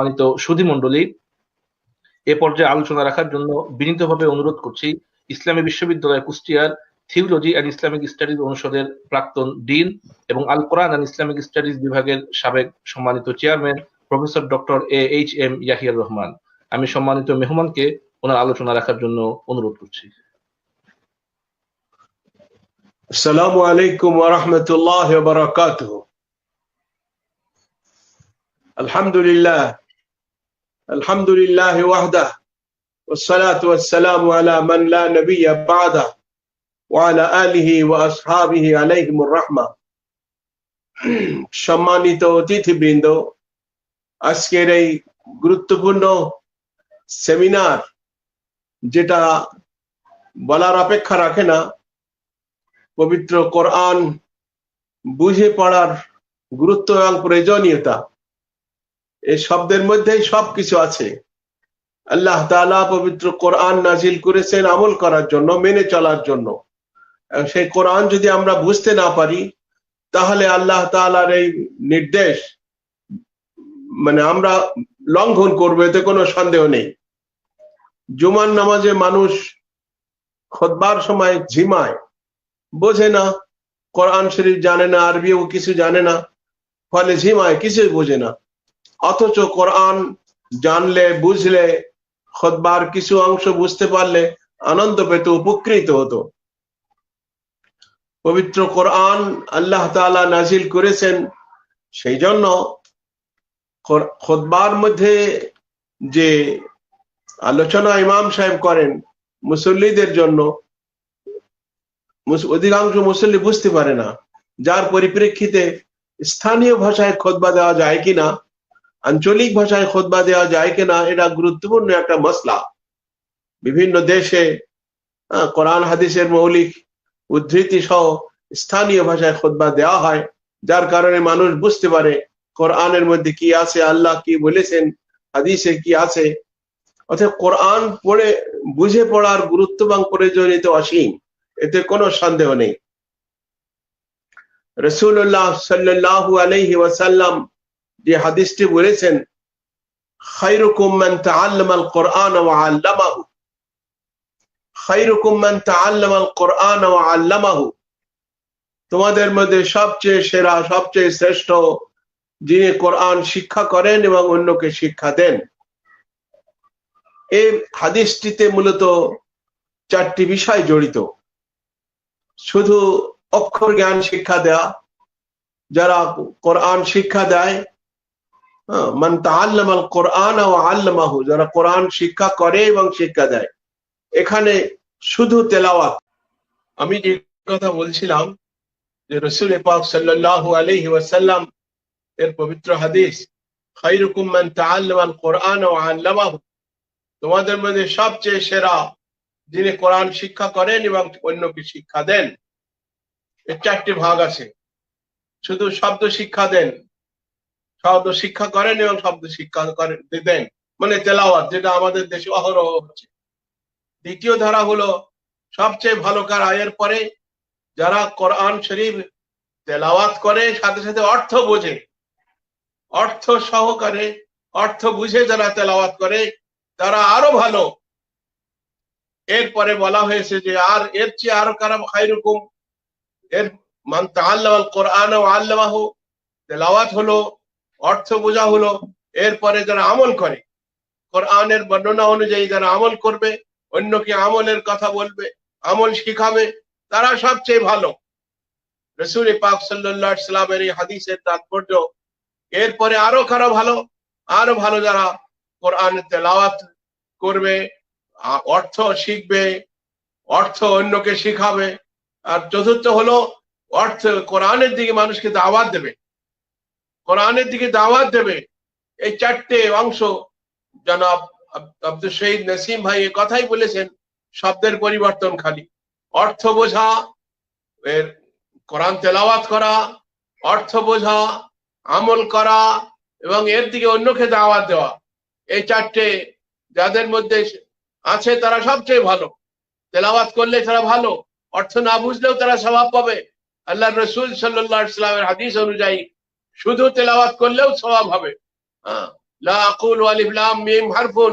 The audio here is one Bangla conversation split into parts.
সম্মানিত সুধী মন্ডলী এ পর্যায়ে আলোচনা রাখার জন্য বিনীতভাবে অনুরোধ করছি, ইসলামী বিশ্ববিদ্যালয় কুষ্টিয়ার থিওলজি অ্যান্ড ইসলামিক স্টাডিজ অনুষদের প্রাক্তন ডিন এবং Al Quran and Islamic studies বিভাগের সাবেক সম্মানিত chairman professor doctor A H M ইয়াহিয়ার Rahman. আমি সম্মানিত মেহমানকে ওনার আলোচনা রাখার জন্য অনুরোধ করছি। আসসালামু আলাইকুম ওয়া আলহামদুলিল্লাহ الحمد لله وحده والصلاة والسلام على من لا نبي بعده وعلى آله وأصحابه عليهم الرحمة সম্মানিত অতিথিবৃন্দ আজকের এই গুরুত্বপূর্ণ সেমিনার যেটা বলার অপেক্ষা রাখে না পবিত্র কোরআন বুঝে পড়ার গুরুত্ব এবং প্রয়োজনীয়তা এই শব্দের মধ্যেই সবকিছু আছে। আল্লাহ তাআলা পবিত্র কোরআন নাজিল করেছেন আমল করার জন্য, মেনে চলার জন্য। সেই কোরআন যদি আমরা বুঝতে না পারি, তাহলে আল্লাহ তাআলার এই নির্দেশ মানে আমরা লঙ্ঘন করব, এতে কোনো সন্দেহ নেই। জুমার নামাজে মানুষ খোদবার সময় ঝিমায়, বোঝে না, কোরআন শরীফ জানে না, আরবিও কিছু জানে না, ফলে ঝিমায়, কিছুই বোঝে না। অথচ কোরআন জানলে, বুঝলে, খোদবার কিছু অংশ বুঝতে পারলে আনন্দ পেত উপকৃত হতো। পবিত্র কোরআন আল্লাহ তাআলা নাজিল করেছেন সেই জন্য খোদবার মধ্যে যে আলোচনা ইমাম সাহেব করেন মুসল্লিদের জন্য অধিকাংশ মুসল্লি বুঝতে পারে না, যার পরিপ্রেক্ষিতে স্থানীয় ভাষায় খোদবা দেওয়া যায় কিনা। আঞ্চলিক ভাষায় খোদবা দেওয়া যায় কিনা, এটা গুরুত্বপূর্ণ একটা মশলা বিভিন্ন দেশে কোরআন, হাদিসের মৌলিক উদ্ধৃতি সহ স্থানীয় ভাষায় খোদবা দেওয়া হয়, যার কারণে মানুষ বুঝতে পারে কোরআনের মধ্যে কি আছে, আল্লাহ কি বলেছেন, হাদিসে কি আছে। অর্থাৎ কোরআন পড়ে, বুঝে পড়ার গুরুত্ব এবং প্রয়োজনীয়তা অসীম, এতে কোনো সন্দেহ নেই। রসুল্লাহ সাল্লাহু আলহি ওয়াসাল্লাম যে হাদিসটি বলেছেন তোমাদের মধ্যে সবচেয়ে সেরা, সবচেয়ে শ্রেষ্ঠ যিনি কোরআন শিক্ষা করেন এবং অন্যকে শিক্ষা দেন। এই হাদিসটিতে মূলত চারটি বিষয় জড়িত। শুধু অক্ষর জ্ঞান শিক্ষা দেয়া, যারা কোরআন শিক্ষা দেয় মান তাআল্লামাল কোরআন ও আল্লামাহু, যারা কোরআন শিক্ষা করে এবং শিক্ষা দেয়। এখানে শুধু তেলাওয়াত। আমি যে কথা বলছিলাম যে রসুল পাক সাল্লাল্লাহু আলাইহি ওয়াসাল্লাম এর পবিত্র হাদিস খাইরুকুম মান তাআল্লামাল কোরআন ও আল্লামাহু, তোমাদের মধ্যে সবচেয়ে সেরা যিনি কোরআন শিক্ষা করেন এবং অন্যকে শিক্ষা দেন, এর চারটি ভাগ আছে। শুধু শব্দ শিক্ষা দেন শব্দ শিক্ষা করেন এবং শব্দ শিক্ষা করেন দেন মানে তেলাওয়াত, যেটা আমাদের দেশে অহরহ হচ্ছে। দ্বিতীয় ধারা হলো, সবচেয়ে ভালো কার আয়ের পরে যারা কোরআন শরীফ তেলাওয়াত করে, সাথে সাথে অর্থ বোঝে। অর্থ সহকারে, অর্থ বুঝে যারা তেলাওয়াত করে, তারা আরও ভালো। এরপরে বলা হয়েছে যে, আর এর চেয়ে আরও কারাম খাইরুকুম এর মান তাআল্লামাল কোরআন ও আল্লাহ তেলাওয়াত হলো অর্থ বোঝা হলো, এরপরে যারা আমল করে, কোরআনের বর্ণনা অনুযায়ী যারা আমল করবে, অন্যকে আমলের কথা বলবে, আমল শিখাবে, তারা সবচেয়ে ভালো। রসুল পাক সাল্লামের এই হাদিসের তাৎপর্য, এরপরে আরও কারও ভালো, আরও ভালো যারা কোরআন তেলাওয়াত করবে অর্থ শিখবে, অর্থ অন্যকে শিখাবে, আর চতুর্থ হলো অর্থ কোরআনের দিকে মানুষকে দাওয়াত দেবে। কোরআনের দিকে দাওয়াত দেবে। এই চারটে অংশ জনাব আব্দুল শহীদ নসিম ভাই এ কথাই বলেছেন, শব্দের পরিবর্তন খালি। অর্থ বোঝা, এর কোরআন তেলাওয়াত করা, অর্থ বোঝা, আমল করা এবং এর দিকে অন্যকে দাওয়াত দেওয়া, এই চারটে যাদের মধ্যে আছে তারা সবচেয়ে ভালো। তেলাওয়াত করলে তারা ভালো, অর্থ না বুঝলেও তারা স্বভাব পাবে। আল্লাহ রসুল সাল্লাহ ইসলামের হাদিস অনুযায়ী শুধু তেলাওয়াত করলেও স্বভাব হবে। হ্যাঁ। লা আকুলু আলিফ লাম মিম হারফুন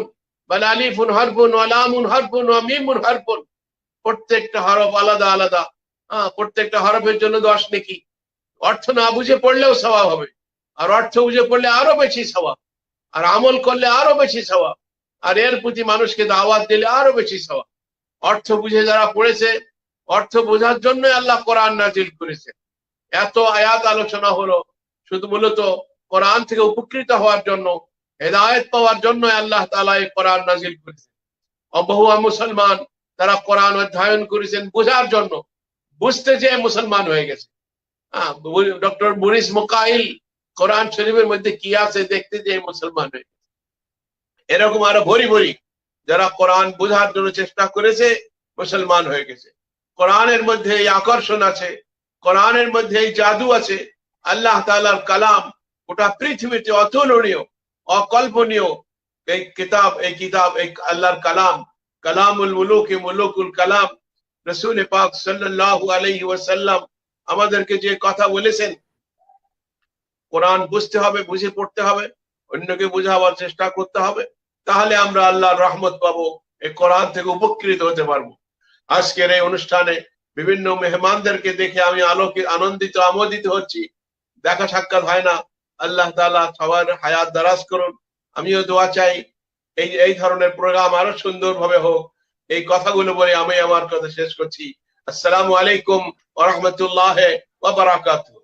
বাল আলিফুন হারফুন ওয়া লামুন হারফুন ওয়া মিমুন হারফুন। প্রত্যেকটা হরফ আলাদা আলাদা। হ্যাঁ প্রত্যেকটা হরফের জন্য দশ নাকি। অর্থ না বুঝে পড়লেও স্বভাব হবে। আর অর্থ বুঝে পড়লে আরও বেশি স্বভাব আর আমল করলে আরও বেশি স্বভাব আর এর প্রতি মানুষকে দাওয়াত দিলে আরও বেশি স্বভাব অর্থ বুঝে যারা পড়েছে অর্থ বোঝার জন্য আল্লাহ কোরআন নাজিল করেছে। এত আয়াত আলোচনা হলো শুধু মূলত কোরআন থেকে উপকৃত হওয়ার জন্য, হেদায়ত পাওয়ার জন্য আল্লাহ তালা এই কোরআন নাজিল করেছে বহু মুসলমান তারা কোরআন অধ্যয়ন করেছেন বোঝার জন্য, বুঝতে যে মুসলমান হয়ে গেছে। ডক্টর মুরিস মোকাইল কোরআন শরীফের মধ্যে কি আছে দেখতে যে মুসলমান হয়ে গেছে। এরকম আরও ভরি ভরি যারা কোরআন বোঝার জন্য চেষ্টা করেছে, মুসলমান হয়ে গেছে। কোরআনের মধ্যে এই আকর্ষণ আছে, কোরআনের মধ্যে এই জাদু আছে আল্লাহ তালার কালাম গোটা পৃথিবীতে অতুলনীয়, অকল্পনীয়। এই কিতাব এই কিতাব, এই আল্লাহর কালাম, কালামুল মুলুক, মুলুকুল কালাম। রসুল পাক সাল্লাল্লাহু আলাইহি ওয়াসাল্লাম আমাদেরকে যে কথা বলেছেন, কোরআন বুঝতে হবে, বুঝে পড়তে হবে, অন্যকে বোঝাবার চেষ্টা করতে হবে, তাহলে আমরা আল্লাহর রহমত পাবো, এই কোরআন থেকে উপকৃত হতে পারব। আজকের এই অনুষ্ঠানে বিভিন্ন মেহমানদেরকে দেখে আমি আলোকে আনন্দিত, আমোদিত হচ্ছি। দেখা সাক্ষাৎ হয় না। আল্লাহ তালা সবার হায়াত দারাজ করুন। আমিও দোয়া চাই। এই এই ধরনের প্রোগ্রাম আরও সুন্দরভাবে হোক। এই কথাগুলো বলে আমি আমার কথা শেষ করছি। আসসালামু আলাইকুম ওরহমতুল্লাহ বারাকাতুহু।